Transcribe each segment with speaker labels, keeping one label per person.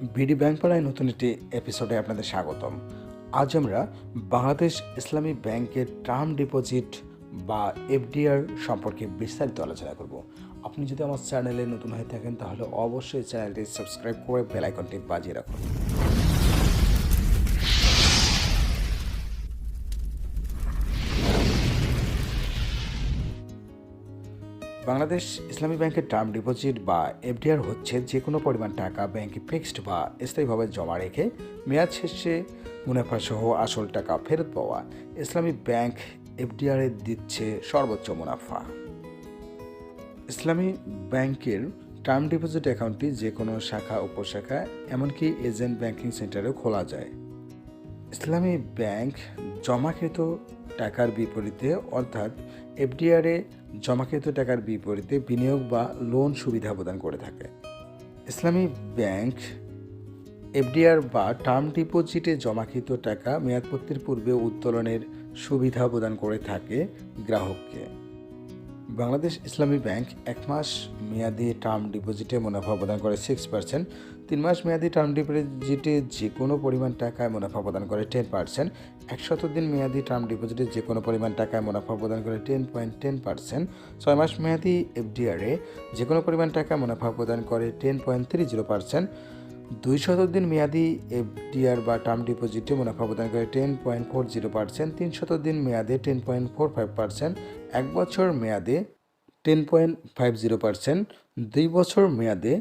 Speaker 1: BD bank পাড়ায় নতুন একটি এপিসোডে আপনাদের স্বাগতম। আজ আমরা বাংলাদেশ ইসলামী ব্যাংকের টার্ম ডিপোজিট বা এফডিআর সম্পর্কে বিস্তারিত আলোচনা করব। আপনি যদি আমার চ্যানেলে নতুন হয়ে থাকেন, তাহলে অবশ্যই চ্যানেলটি সাবস্ক্রাইব করে বেল আইকনটি বাজিয়ে রাখুন। বাংলাদেশ ইসলামী ব্যাংকের টার্ম ডিপোজিট বা এফডিআর হচ্ছে যে কোনো পরিমাণ টাকা ব্যাংকে ফিক্সড বা স্থায়ীভাবে জমা রেখে মেয়াদ শেষে মুনাফা সহ আসল টাকা ফেরত পাওয়া ইসলামী ব্যাংক এফডিআরে দিচ্ছে সর্বোচ্চ মুনাফা। ইসলামী ব্যাংকের টার্ম ডিপোজিট অ্যাকাউন্টটি যে কোনো শাখা, উপশাখা, এমনকি এজেন্ট ব্যাংকিং সেন্টারেও খোলা যায়। ইসলামী ব্যাংক জমাকৃত টাকার বিপরীতে, অর্থাৎ এফডিআরে জমাকৃত টাকার বিপরীতে বিনিয়োগ বা লোন সুবিধা প্রদান করে থাকে। ইসলামী ব্যাংক এফডিআর বা টার্ম ডিপোজিটে জমাকৃত টাকা মেয়াদপত্তির পূর্বে উত্তোলনের সুবিধা প্রদান করে থাকে গ্রাহককে। বাংলাদেশ ইসলামী ব্যাংক এক মাস মেয়াদি টার্ম ডিপোজিটে মুনাফা প্রদান করে সিক্স পার্সেন্ট তিন মাস মেয়াদি টার্ম ডিপোজিটে যে কোনো পরিমাণ টাকায় মুনাফা প্রদান করে টেন পার্সেন্ট একশত দিন মেয়াদি টার্ম ডিপোজিটে যে কোনো পরিমাণ টাকায় মুনাফা প্রদান করে টেন পয়েন্ট টেন পার্সেন্ট ছয় মাস মেয়াদি এফডিআরে যে কোনো পরিমাণ টাকা মুনাফা প্রদান করে ten point three zero percent দুই শত দিন মেয়াদি এফডিআর বা টার্ম ডিপোজিটে মুনাফা প্রদান করে ten point four zero percent তিন শত দিন মেয়াদে ten point four five percent এক বছর মেয়াদে ten point five zero percent দুই বছর মেয়াদে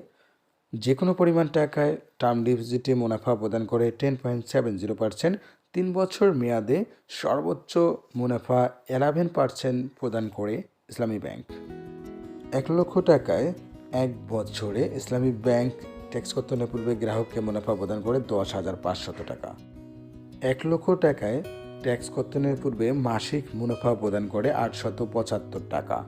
Speaker 1: যে কোনো পরিমাণ টাকায় টার্ম ডিপোজিটে মুনাফা প্রদান করে ten point seven zero percent তিন বছর মেয়াদে সর্বোচ্চ মুনাফা এলেভেন পার্সেন্ট প্রদান করে ইসলামী ব্যাংক। এক লক্ষ টাকায় এক বছরে ইসলামী ব্যাংক ট্যাক্স কর্তনের পূর্বে গ্রাহককে মুনাফা প্রদান করে দশ হাজার পাঁচশত টাকা। এক লক্ষ টাকায় ট্যাক্স কর্তনের পূর্বে মাসিক মুনাফা প্রদান করে আটশত পঁচাত্তর টাকা।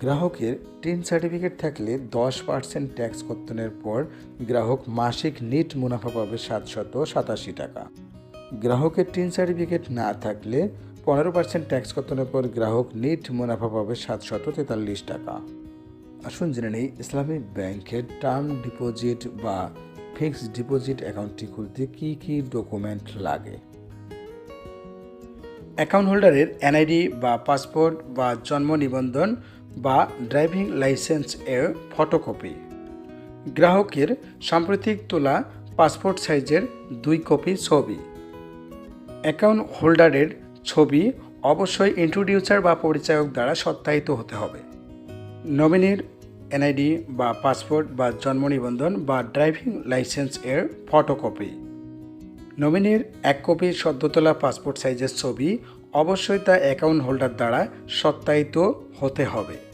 Speaker 1: গ্রাহকের টিন সার্টিফিকেট থাকলে দশ পার্সেন্ট ট্যাক্স কর্তনের পর গ্রাহক মাসিক নিট মুনাফা পাবে সাতশত সাতাশি টাকা। গ্রাহকের টিন সার্টিফিকেট না থাকলে পনেরো পার্সেন্ট ট্যাক্স কর্তনের পর গ্রাহক নিট মুনাফা পাবে সাতশত তেতাল্লিশ টাকা। আসুন জেনে নেই, ইসলামী ব্যাংকের টার্ম ডিপোজিট বা ফিক্সড ডিপোজিট অ্যাকাউন্টটি খুলতে কী কী ডকুমেন্ট লাগে? অ্যাকাউন্ট হোল্ডারের এনআইডি বা পাসপোর্ট বা জন্ম নিবন্ধন বা ড্রাইভিং লাইসেন্স এর ফটোকপি। গ্রাহকের সাম্প্রতিক তোলা পাসপোর্ট সাইজের দুই কপি ছবি। অ্যাকাউন্ট হোল্ডারের ছবি অবশ্যই ইন্ট্রোডিউসার বা পরিচায়ক দ্বারা সত্যায়িত হতে হবে। নমিনির এনআইডি বা পাসপোর্ট বা জন্ম নিবন্ধন বা ড্রাইভিং লাইসেন্স এর ফটোকপি। নমিনির এক কপি সদ্যতলা পাসপোর্ট সাইজের ছবি অবশ্যই তা অ্যাকাউন্ট হোল্ডার দ্বারা সত্যায়িত হতে হবে।